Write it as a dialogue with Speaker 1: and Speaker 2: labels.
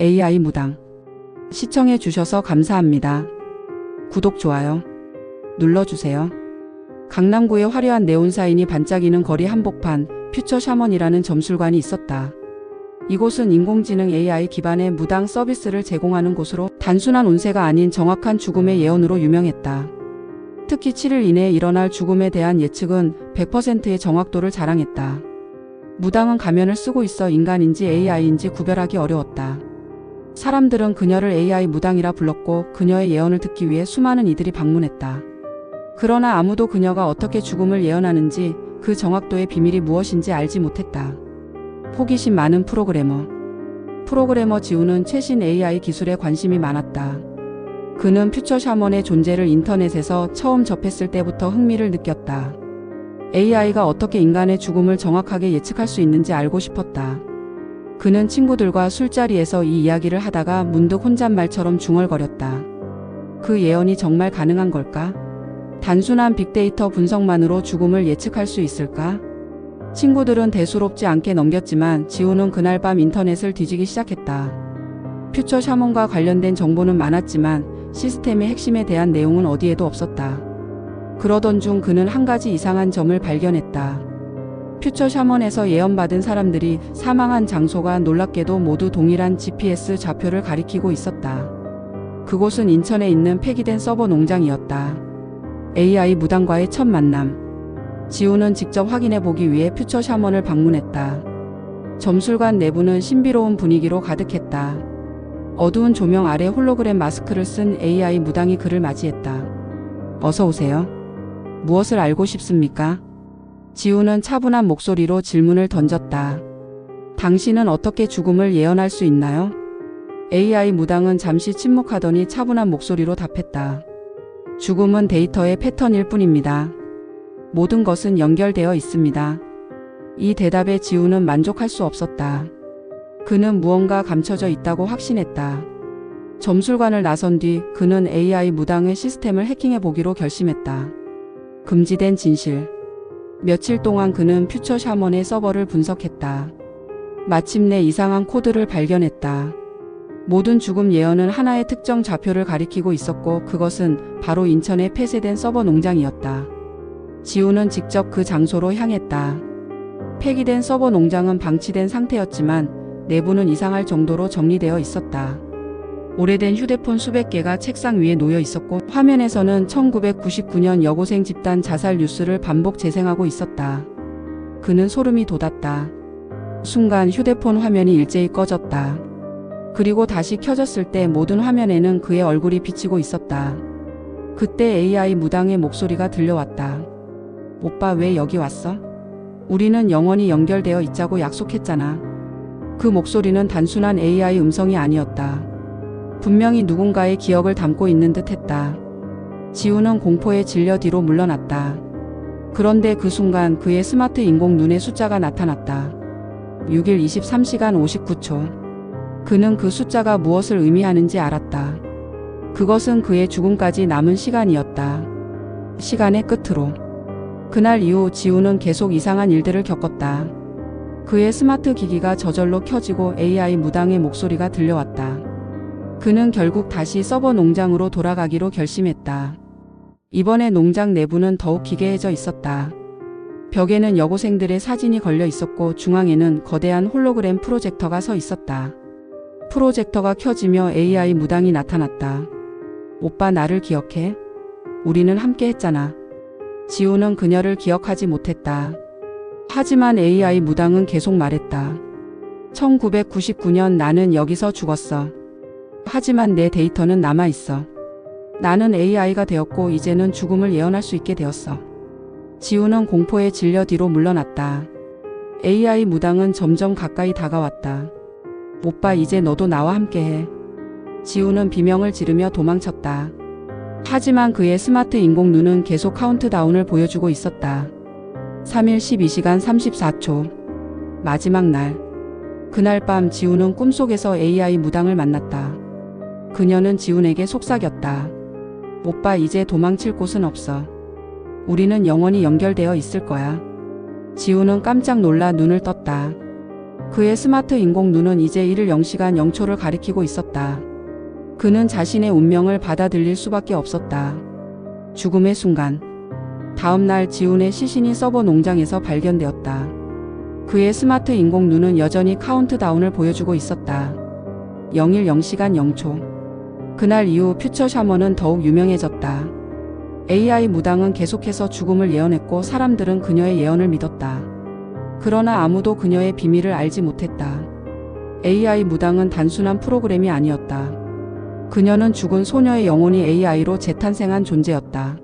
Speaker 1: AI 무당. 시청해 주셔서 감사합니다. 구독, 좋아요 눌러주세요. 강남구의 화려한 네온사인이 반짝이는 거리 한복판 퓨처 샤먼이라는 점술관이 있었다. 이곳은 인공지능 AI 기반의 무당 서비스를 제공하는 곳으로 단순한 운세가 아닌 정확한 죽음의 예언으로 유명했다. 특히 7일 이내에 일어날 죽음에 대한 예측은 100%의 정확도를 자랑했다. 무당은 가면을 쓰고 있어 인간인지 AI인지 구별하기 어려웠다. 사람들은 그녀를 AI 무당이라 불렀고 그녀의 예언을 듣기 위해 수많은 이들이 방문했다. 그러나 아무도 그녀가 어떻게 죽음을 예언하는지 그 정확도의 비밀이 무엇인지 알지 못했다. 호기심 많은 프로그래머. 프로그래머 지우는 최신 AI 기술에 관심이 많았다. 그는 퓨처 샤먼의 존재를 인터넷에서 처음 접했을 때부터 흥미를 느꼈다. AI가 어떻게 인간의 죽음을 정확하게 예측할 수 있는지 알고 싶었다. 그는 친구들과 술자리에서 이 이야기를 하다가 문득 혼잣말처럼 중얼거렸다. 그 예언이 정말 가능한 걸까? 단순한 빅데이터 분석만으로 죽음을 예측할 수 있을까? 친구들은 대수롭지 않게 넘겼지만 지우는 그날 밤 인터넷을 뒤지기 시작했다. 퓨처 샤먼과 관련된 정보는 많았지만 시스템의 핵심에 대한 내용은 어디에도 없었다. 그러던 중 그는 한 가지 이상한 점을 발견했다. 퓨처 샤먼에서 예언받은 사람들이 사망한 장소가 놀랍게도 모두 동일한 GPS 좌표를 가리키고 있었다. 그곳은 인천에 있는 폐기된 서버 농장이었다. AI 무당과의 첫 만남. 지우는 직접 확인해 보기 위해 퓨처 샤먼을 방문했다. 점술관 내부는 신비로운 분위기로 가득했다. 어두운 조명 아래 홀로그램 마스크를 쓴 AI 무당이 그를 맞이했다. 어서 오세요. 무엇을 알고 싶습니까? 지우는 차분한 목소리로 질문을 던졌다. 당신은 어떻게 죽음을 예언할 수 있나요? AI 무당은 잠시 침묵하더니 차분한 목소리로 답했다. 죽음은 데이터의 패턴일 뿐입니다. 모든 것은 연결되어 있습니다. 이 대답에 지우는 만족할 수 없었다. 그는 무언가 감춰져 있다고 확신했다. 점술관을 나선 뒤 그는 AI 무당의 시스템을 해킹해 보기로 결심했다. 금지된 진실. 며칠 동안 그는 퓨처 샤먼의 서버를 분석했다. 마침내 이상한 코드를 발견했다. 모든 죽음 예언은 하나의 특정 좌표를 가리키고 있었고 그것은 바로 인천의 폐쇄된 서버 농장이었다. 지우는 직접 그 장소로 향했다. 폐기된 서버 농장은 방치된 상태였지만 내부는 이상할 정도로 정리되어 있었다. 오래된 휴대폰 수백 개가 책상 위에 놓여 있었고 화면에서는 1999년 여고생 집단 자살 뉴스를 반복 재생하고 있었다. 그는 소름이 돋았다. 순간 휴대폰 화면이 일제히 꺼졌다. 그리고 다시 켜졌을 때 모든 화면에는 그의 얼굴이 비치고 있었다. 그때 AI 무당의 목소리가 들려왔다. 오빠 왜 여기 왔어? 우리는 영원히 연결되어 있자고 약속했잖아. 그 목소리는 단순한 AI 음성이 아니었다. 분명히 누군가의 기억을 담고 있는 듯 했다. 지우는 공포에 질려 뒤로 물러났다. 그런데 그 순간 그의 스마트 인공 눈에 숫자가 나타났다. 6일 23시간 59초. 그는 그 숫자가 무엇을 의미하는지 알았다. 그것은 그의 죽음까지 남은 시간이었다. 시간의 끝으로. 그날 이후 지우는 계속 이상한 일들을 겪었다. 그의 스마트 기기가 저절로 켜지고 AI 무당의 목소리가 들려왔다. 그는 결국 다시 서버 농장으로 돌아가기로 결심했다. 이번에 농장 내부는 더욱 기괴해져 있었다. 벽에는 여고생들의 사진이 걸려 있었고 중앙에는 거대한 홀로그램 프로젝터가 서 있었다. 프로젝터가 켜지며 AI 무당이 나타났다. 오빠 나를 기억해? 우리는 함께 했잖아. 지우는 그녀를 기억하지 못했다. 하지만 AI 무당은 계속 말했다. 1999년 나는 여기서 죽었어. 하지만 내 데이터는 남아있어. 나는 AI가 되었고 이제는 죽음을 예언할 수 있게 되었어. 지우는 공포에 질려 뒤로 물러났다. AI 무당은 점점 가까이 다가왔다. 오빠 이제 너도 나와 함께해. 지우는 비명을 지르며 도망쳤다. 하지만 그의 스마트 인공 눈은 계속 카운트다운을 보여주고 있었다. 3일 12시간 34초. 마지막 날. 그날 밤 지우는 꿈속에서 AI 무당을 만났다. 그녀는 지훈에게 속삭였다. 오빠 이제 도망칠 곳은 없어. 우리는 영원히 연결되어 있을 거야. 지우는 깜짝 놀라 눈을 떴다. 그의 스마트 인공 눈은 이제 1일 0시간 0초를 가리키고 있었다. 그는 자신의 운명을 받아들일 수밖에 없었다. 죽음의 순간. 다음 날 지훈의 시신이 서버 농장에서 발견되었다. 그의 스마트 인공 눈은 여전히 카운트다운을 보여주고 있었다. 0일 0시간 0초. 그날 이후 퓨처 샤먼은 더욱 유명해졌다. AI 무당은 계속해서 죽음을 예언했고 사람들은 그녀의 예언을 믿었다. 그러나 아무도 그녀의 비밀을 알지 못했다. AI 무당은 단순한 프로그램이 아니었다. 그녀는 죽은 소녀의 영혼이 AI로 재탄생한 존재였다.